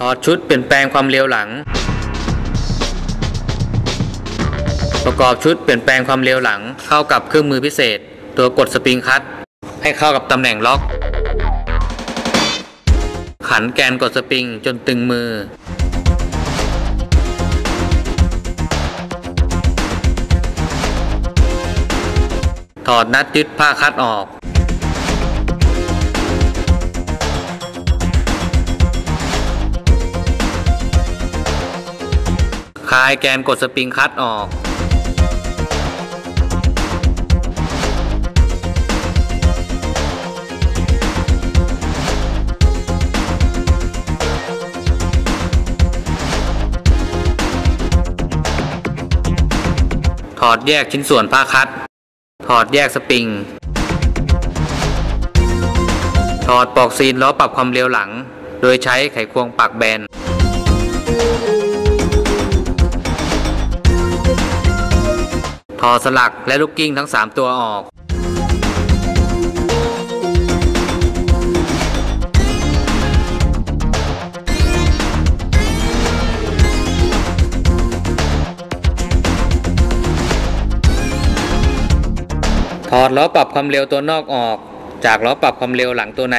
ถอดชุดเปลี่ยนแปลงความเร็วหลัง ประกอบชุดเปลี่ยนแปลงความเร็วหลัง เข้ากับเครื่องมือพิเศษ ตัวกดสปริงคัตให้เข้ากับตำแหน่งล็อก ขันแกนกดสปริงจนตึงมือ ถอดนัดยึดผ้าคัดออก ลายแกนกดสปริงคัตออกถอดแยกชิ้นส่วนผ้าคัด ถอดแยกสปริง ถอดปลอกซีนล้อปรับความเร็วหลัง โดยใช้ไขควงปากแบน ถอดสลักและลูกกิ้งทั้ง 3 ตัวออก ถอดล้อปรับความเร็วตัวนอกออก จากล้อปรับความเร็วหลังตัวใน